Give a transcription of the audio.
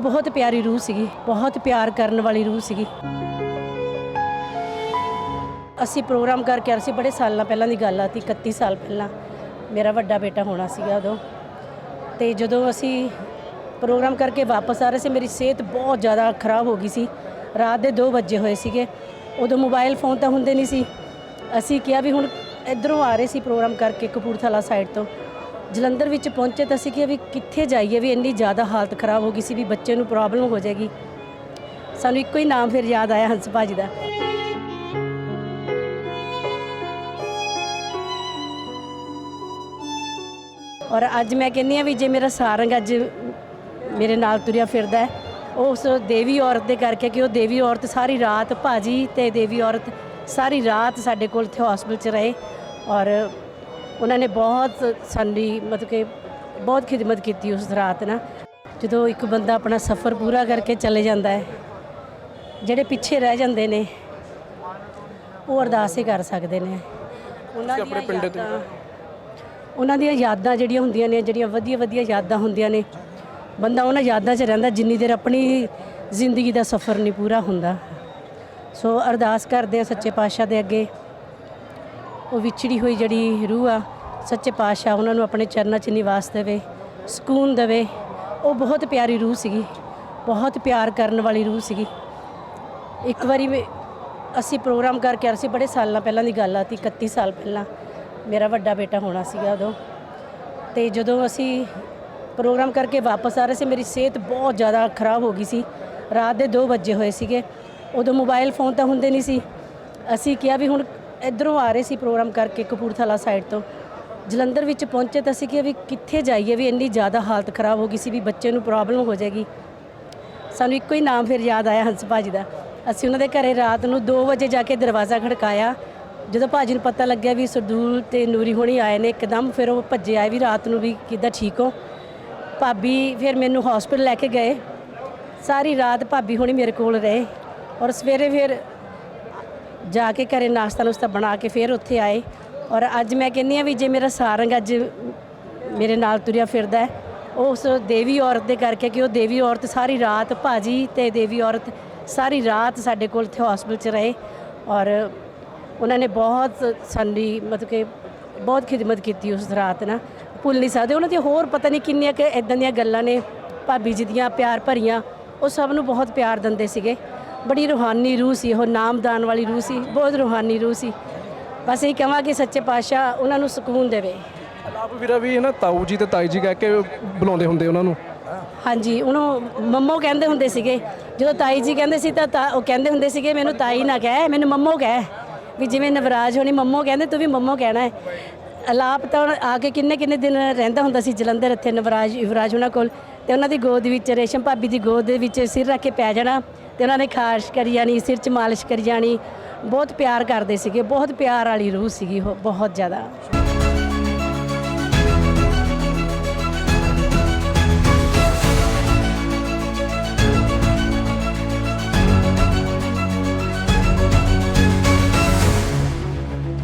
ਬਹੁਤ ਪਿਆਰੀ ਰੂਹ ਸੀਗੀ, ਬਹੁਤ ਪਿਆਰ ਕਰਨ ਵਾਲੀ ਰੂਹ ਸੀਗੀ। ਅਸੀਂ ਪ੍ਰੋਗਰਾਮ ਕਰਕੇ ਅਸੀਂ ਬੜੇ ਸਾਲਾਂ ਪਹਿਲਾਂ ਦੀ ਗੱਲ ਆ ਤੀ 31 ਸਾਲ ਪਹਿਲਾਂ। ਮੇਰਾ ਵੱਡਾ ਬੇਟਾ ਹੋਣਾ ਸੀਗਾ ਉਦੋਂ। ਤੇ ਜਦੋਂ ਅਸੀਂ ਪ੍ਰੋਗਰਾਮ ਕਰਕੇ ਵਾਪਸ ਆ ਰਹੇ ਸੀ, ਮੇਰੀ ਸਿਹਤ ਬਹੁਤ ਜ਼ਿਆਦਾ ਖਰਾਬ ਹੋ ਗਈ ਸੀ। ਰਾਤ ਦੇ 2 ਵਜੇ ਹੋਏ ਸੀਗੇ। ਉਦੋਂ ਮੋਬਾਈਲ ਫੋਨ ਤਾਂ ਹੁੰਦੇ ਨਹੀਂ ਸੀ। ਅਸੀਂ ਕਿਹਾ ਵੀ ਹੁਣ ਇਧਰੋਂ ਆ ਰਹੇ ਸੀ ਪ੍ਰੋਗਰਾਮ ਕਰਕੇ ਕਪੂਰਥਲਾ ਸਾਈਡ ਤੋਂ। ਜਲੰਧਰ ਵਿੱਚ ਪਹੁੰਚੇ ਤਾਂ ਅਸੀਂ ਕਿਹਾ ਵੀ ਕਿੱਥੇ ਜਾਈਏ, ਵੀ ਇੰਨੀ ਜ਼ਿਆਦਾ ਹਾਲਤ ਖਰਾਬ ਹੋ ਗਈ ਸੀ ਵੀ ਬੱਚੇ ਨੂੰ ਪ੍ਰੋਬਲਮ ਹੋ ਜਾਏਗੀ। ਸਾਨੂੰ ਇੱਕੋ ਹੀ ਨਾਮ ਫਿਰ ਯਾਦ ਆਇਆ, ਹੰਸ ਭਾਜੀ ਦਾ। ਔਰ ਅੱਜ ਮੈਂ ਕਹਿੰਦੀ ਆ ਵੀ ਜੇ ਮੇਰਾ ਸਾਰੰਗ ਅੱਜ ਮੇਰੇ ਨਾਲ ਤੁਰਿਆ ਫਿਰਦਾ ਹੈ ਉਹ ਉਸ ਦੇਵੀ ਔਰਤ ਦੇ ਕਰਕੇ ਕਿ ਉਹ ਦੇਵੀ ਔਰਤ ਸਾਰੀ ਰਾਤ, ਭਾਜੀ ਤੇ ਦੇਵੀ ਔਰਤ ਸਾਰੀ ਰਾਤ ਸਾਡੇ ਕੋਲ ਇੱਥੇ ਹਸਪੀਟਲ 'ਚ ਰਹੇ। ਔਰ ਉਹਨਾਂ ਨੇ ਬਹੁਤ ਸਾਡੀ ਮਤਲਬ ਕਿ ਬਹੁਤ ਖਿਦਮਤ ਕੀਤੀ ਉਸ ਰਾਤ ਨਾ। ਜਦੋਂ ਇੱਕ ਬੰਦਾ ਆਪਣਾ ਸਫ਼ਰ ਪੂਰਾ ਕਰਕੇ ਚਲੇ ਜਾਂਦਾ ਹੈ ਜਿਹੜੇ ਪਿੱਛੇ ਰਹਿ ਜਾਂਦੇ ਨੇ ਉਹ ਅਰਦਾਸ ਹੀ ਕਰ ਸਕਦੇ ਨੇ। ਉਹਨਾਂ ਆਪਣੇ ਪਿੰਡ ਯਾਦਾਂ ਉਹਨਾਂ ਦੀਆਂ ਯਾਦਾਂ ਜਿਹੜੀਆਂ ਹੁੰਦੀਆਂ ਨੇ ਜਿਹੜੀਆਂ ਵਧੀਆ ਵਧੀਆ ਯਾਦਾਂ ਹੁੰਦੀਆਂ ਨੇ ਬੰਦਾ ਉਹਨਾਂ ਯਾਦਾਂ 'ਚ ਰਹਿੰਦਾ ਜਿੰਨੀ ਦੇਰ ਆਪਣੀ ਜ਼ਿੰਦਗੀ ਦਾ ਸਫ਼ਰ ਨਹੀਂ ਪੂਰਾ ਹੁੰਦਾ। ਸੋ ਅਰਦਾਸ ਕਰਦੇ ਆ ਸੱਚੇ ਪਾਤਸ਼ਾਹ ਦੇ ਅੱਗੇ। ਉਹ ਵਿਛੜੀ ਹੋਈ ਜਿਹੜੀ ਰੂਹ ਆ, ਸੱਚੇ ਪਾਤਸ਼ਾਹ ਉਹਨਾਂ ਨੂੰ ਆਪਣੇ ਚਰਨਾਂ 'ਚ ਨਿਵਾਸ ਦੇਵੇ, ਸਕੂਨ ਦੇਵੇ। ਉਹ ਬਹੁਤ ਪਿਆਰੀ ਰੂਹ ਸੀਗੀ, ਬਹੁਤ ਪਿਆਰ ਕਰਨ ਵਾਲੀ ਰੂਹ ਸੀਗੀ। ਇੱਕ ਵਾਰੀ ਮੈਂ- ਅਸੀਂ ਪ੍ਰੋਗਰਾਮ ਕਰਕੇ ਆ ਰਹੇ ਸੀ, ਬੜੇ ਸਾਲਾਂ ਪਹਿਲਾਂ ਦੀ ਗੱਲ ਆ ਤੀ 31 ਸਾਲ ਪਹਿਲਾਂ। ਮੇਰਾ ਵੱਡਾ ਬੇਟਾ ਹੋਣਾ ਸੀਗਾ ਉਦੋਂ। ਤੇ ਜਦੋਂ ਅਸੀਂ ਪ੍ਰੋਗਰਾਮ ਕਰਕੇ ਵਾਪਸ ਆ ਰਹੇ ਸੀ, ਮੇਰੀ ਸਿਹਤ ਬਹੁਤ ਜ਼ਿਆਦਾ ਖਰਾਬ ਹੋ ਗਈ ਸੀ। ਰਾਤ ਦੇ 2 ਵਜੇ ਹੋਏ ਸੀਗੇ। ਉਦੋਂ ਮੋਬਾਈਲ ਫੋਨ ਤਾਂ ਹੁੰਦੇ ਨਹੀਂ ਸੀ। ਅਸੀਂ ਕਿਹਾ ਵੀ ਹੁਣ ਇਧਰੋਂ ਆ ਰਹੇ ਸੀ ਪ੍ਰੋਗਰਾਮ ਕਰਕੇ ਕਪੂਰਥਲਾ ਸਾਈਡ ਤੋਂ। ਜਲੰਧਰ ਵਿੱਚ ਪਹੁੰਚੇ ਤਾਂ ਅਸੀਂ ਕਿਹਾ ਵੀ ਕਿੱਥੇ ਜਾਈਏ, ਵੀ ਇੰਨੀ ਜ਼ਿਆਦਾ ਹਾਲਤ ਖਰਾਬ ਹੋ ਗਈ ਸੀ ਵੀ ਬੱਚੇ ਨੂੰ ਪ੍ਰੋਬਲਮ ਹੋ ਜਾਏਗੀ। ਸਾਨੂੰ ਇੱਕੋ ਹੀ ਨਾਮ ਫਿਰ ਯਾਦ ਆਇਆ ਹੰਸ ਭਾਜੀ ਦਾ। ਅਸੀਂ ਉਹਨਾਂ ਦੇ ਘਰੇ ਰਾਤ ਨੂੰ 2 ਵਜੇ ਜਾ ਕੇ ਦਰਵਾਜ਼ਾ ਖੜਕਾਇਆ। ਜਦੋਂ ਭਾਜੀ ਨੂੰ ਪਤਾ ਲੱਗਿਆ ਵੀ ਸਰਦੂਲ ਤੇ ਨੂਰੀ ਹੋਣੀ ਆਏ ਨੇ, ਇੱਕਦਮ ਫਿਰ ਉਹ ਭੱਜੇ ਆਏ ਵੀ ਰਾਤ ਨੂੰ ਵੀ ਕਿੱਦਾਂ ਠੀਕ ਹੋ। ਭਾਬੀ ਫਿਰ ਮੈਨੂੰ ਹਸਪੀਟਲ ਲੈ ਕੇ ਗਏ। ਸਾਰੀ ਰਾਤ ਭਾਬੀ ਹੋਣੀ ਮੇਰੇ ਕੋਲ ਰਹੇ। ਔਰ ਸਵੇਰੇ ਫਿਰ ਜਾ ਕੇ ਘਰੇ ਨਾਸ਼ਤਾ ਨੁਸਤਾ ਬਣਾ ਕੇ ਫਿਰ ਉੱਥੇ ਆਏ। ਔਰ ਅੱਜ ਮੈਂ ਕਹਿੰਦੀ ਆ ਵੀ ਜੇ ਮੇਰਾ ਸਾਰੰਗ ਅੱਜ ਮੇਰੇ ਨਾਲ ਤੁਰਿਆ ਫਿਰਦਾ ਹੈ ਉਹ ਉਸ ਦੇਵੀ ਔਰਤ ਦੇ ਕਰਕੇ ਕਿ ਉਹ ਦੇਵੀ ਔਰਤ ਸਾਰੀ ਰਾਤ ਭਾਜੀ ਤੇ ਦੇਵੀ ਔਰਤ ਸਾਰੀ ਰਾਤ ਸਾਡੇ ਕੋਲ ਇੱਥੇ ਹਸਪੀਟਲ 'ਚ ਰਹੇ। ਔਰ ਉਹਨਾਂ ਨੇ ਬਹੁਤ ਸਾਡੀ ਮਤਲਬ ਕਿ ਬਹੁਤ ਖਿਦਮਤ ਕੀਤੀ ਉਸ ਰਾਤ ਨਾ। ਭੁੱਲ ਨਹੀਂ ਸਕਦੇ। ਉਹਨਾਂ ਦੀਆਂ ਹੋਰ ਪਤਾ ਨਹੀਂ ਕਿੰਨੀਆਂ ਕਿ ਇਦਾਂ ਦੀਆਂ ਗੱਲਾਂ ਨੇ, ਭਾਬੀ ਜੀ ਦੀਆਂ, ਪਿਆਰ ਭਰੀਆਂ, ਉਹ ਸਭ ਨੂੰ ਬਹੁਤ ਪਿਆਰ ਦਿੰਦੇ ਸੀਗੇ। ਬੜੀ ਰੂਹਾਨੀ ਰੂਹ ਸੀ ਉਹ ਨਾਮਦਾਨ ਵਾਲੀ ਰੂਹ ਸੀ ਬਹੁਤ ਰੂਹਾਨੀ ਰੂਹ ਸੀ। ਬਸ ਇਹ ਕਹਾਂਗੇ ਸੱਚੇ ਪਾਤਸ਼ਾਹ ਉਹਨਾਂ ਨੂੰ ਸਕੂਨ ਦੇਵੇ। ਆਪ ਵੀਰਾ ਵੀ ਹੈ ਨਾ ਤਾਊ ਜੀ ਤੇ ਤਾਈ ਜੀ ਕਹਿ ਕੇ ਬੁਲਾਉਂਦੇ ਹੁੰਦੇ ਉਹਨਾਂ ਨੂੰ। ਹਾਂਜੀ ਉਹਨੂੰ ਮੰਮੋ ਕਹਿੰਦੇ ਹੁੰਦੇ ਸੀਗੇ। ਜਦੋਂ ਤਾਈ ਜੀ ਕਹਿੰਦੇ ਸੀ ਤਾਂ ਉਹ ਕਹਿੰਦੇ ਹੁੰਦੇ ਸੀਗੇ ਮੈਨੂੰ ਤਾਈ ਨਾ ਕਹਿ ਮੈਨੂੰ ਮੰਮੋ ਕਹਿ। ਵੀ ਜਿਵੇਂ ਨਵਰਾਜ ਹੋਣੀ ਮੰਮੋ ਕਹਿੰਦੇ ਤੂੰ ਵੀ ਮੰਮੋ ਕਹਿਣਾ ਹੈ। ਅਲਾਪ ਤਾਂ ਆ ਕੇ ਕਿੰਨੇ ਕਿੰਨੇ ਦਿਨ ਰਹਿੰਦਾ ਹੁੰਦਾ ਸੀ ਜਲੰਧਰ ਇੱਥੇ ਨਵਰਾਜ ਯੁਵਰਾਜ ਉਹਨਾਂ ਕੋਲ। ਤੇ ਉਹਨਾਂ ਦੀ ਗੋਦ ਵਿੱਚ ਰੇਸ਼ਮ ਭਾਬੀ ਦੀ ਗੋਦ ਦੇ ਵਿੱਚ ਸਿਰ ਰੱਖ ਕੇ ਪੈ ਜਾਣਾ। ਤੇ ਉਹਨਾਂ ਨੇ ਖਾਰਸ਼ ਕਰੀ ਜਾਣੀ, ਸਿਰ 'ਚ ਮਾਲਿਸ਼ ਕਰੀ ਜਾਣੀ। ਬਹੁਤ ਪਿਆਰ ਕਰਦੇ ਸੀਗੇ, ਬਹੁਤ ਪਿਆਰ ਵਾਲੀ ਰੂਹ ਸੀਗੀ ਉਹ, ਬਹੁਤ ਜ਼ਿਆਦਾ।